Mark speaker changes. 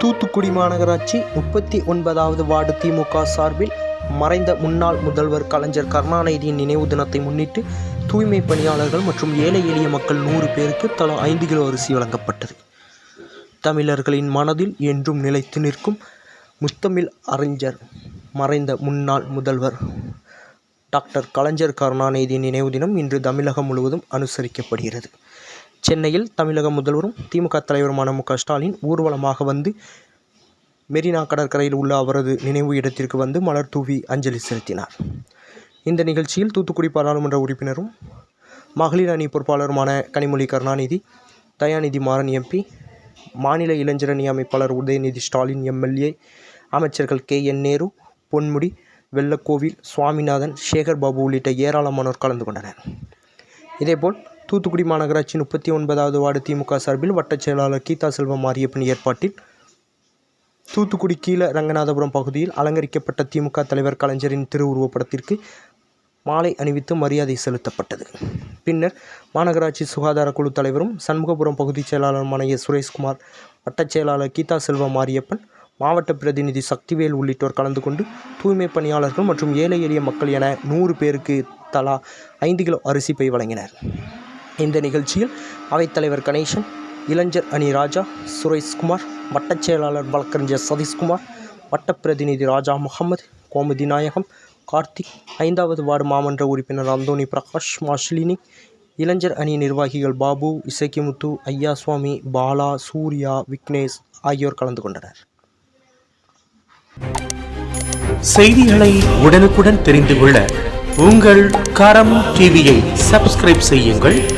Speaker 1: தூத்துக்குடி மாநகராட்சி முப்பத்தி ஒன்பதாவது வார்டு திமுக சார்பில் மறைந்த முன்னாள் முதல்வர் கலைஞர் கருணாநிதியின் நினைவு தினத்தை முன்னிட்டு தூய்மை பணியாளர்கள் மற்றும் ஏழை எளிய மக்கள் நூறு பேருக்கு தலா ஐந்து கிலோ அரிசி வழங்கப்பட்டது. தமிழர்களின் மனதில் என்றும் நிலைத்து நிற்கும் முத்தமிழ் அறிஞர் மறைந்த முன்னாள் முதல்வர் டாக்டர் கலைஞர் கருணாநிதியின் நினைவு தினம் இன்று தமிழகம் முழுவதும் அனுசரிக்கப்படுகிறது. சென்னையில் தமிழக முதல்வரும் திமுக தலைவருமான மு ஸ்டாலின் ஊர்வலமாக வந்து மெரினா கடற்கரையில் உள்ள அவரது நினைவு இடத்திற்கு வந்து மலர் தூவி அஞ்சலி செலுத்தினார். இந்த நிகழ்ச்சியில் தூத்துக்குடி பாராளுமன்ற உறுப்பினரும் மகளிர் அணி பொறுப்பாளருமான கனிமொழி கருணாநிதி தயாநிதி மாறன் எம்பி மாநில இளைஞரணி அமைப்பாளர் உதயநிதி ஸ்டாலின் எம்எல்ஏ அமைச்சர்கள் கே என் நேரு பொன்முடி வெள்ளக்கோவில் சுவாமிநாதன் சேகர் பாபு உள்ளிட்ட ஏராளமானோர் கலந்து கொண்டனர். இதேபோல் தூத்துக்குடி மாநகராட்சி முப்பத்தி ஒன்பதாவது வார்டு திமுக சார்பில் வட்டச் செயலாளர் கீதா செல்வம் மாரியப்பன் ஏற்பாட்டில் தூத்துக்குடி கீழ ரங்கநாதபுரம் பகுதியில் அலங்கரிக்கப்பட்ட திமுக தலைவர் கலைஞரின் திருவுருவப்படத்திற்கு மாலை அணிவித்து மரியாதை செலுத்தப்பட்டது. பின்னர் மாநகராட்சி சுகாதார குழு தலைவரும் சண்முகபுரம் பகுதிச் செயலாளருமான எஸ் சுரேஷ்குமார் வட்டச் செயலாளர் கீதா செல்வம் மாரியப்பன் மாவட்ட பிரதிநிதி சக்திவேல் உள்ளிட்டோர் கலந்து கொண்டு தூய்மை பணியாளர்கள் மற்றும் ஏழை எளிய மக்கள் என நூறு பேருக்கு தலா ஐந்து கிலோ அரிசி பை வழங்கினர். இந்த நிகழ்ச்சியில் அவைத்தலைவர் கணேசன் இளைஞர் அணி ராஜா சுரேஷ்குமார் வட்டச் செயலாளர் வழக்கறிஞர் சதீஷ்குமார் வட்டப் பிரதிநிதி ராஜா முகமது கோமதி நாயகம் கார்த்திக் ஐந்தாவது வார்டு மாமன்ற உறுப்பினர் அந்தோணி பிரகாஷ் மாஷிலினி இளைஞர் அணி நிர்வாகிகள் பாபு இசக்கிமுத்து ஐயாசுவாமி பாலா சூர்யா விக்னேஷ் ஆகியோர் கலந்து கொண்டனர்.
Speaker 2: செய்திகளை உடனுக்குடன் தெரிந்து கொள்ள உங்கள் கரம் டிவியை சப்ஸ்கிரைப் செய்யுங்கள்.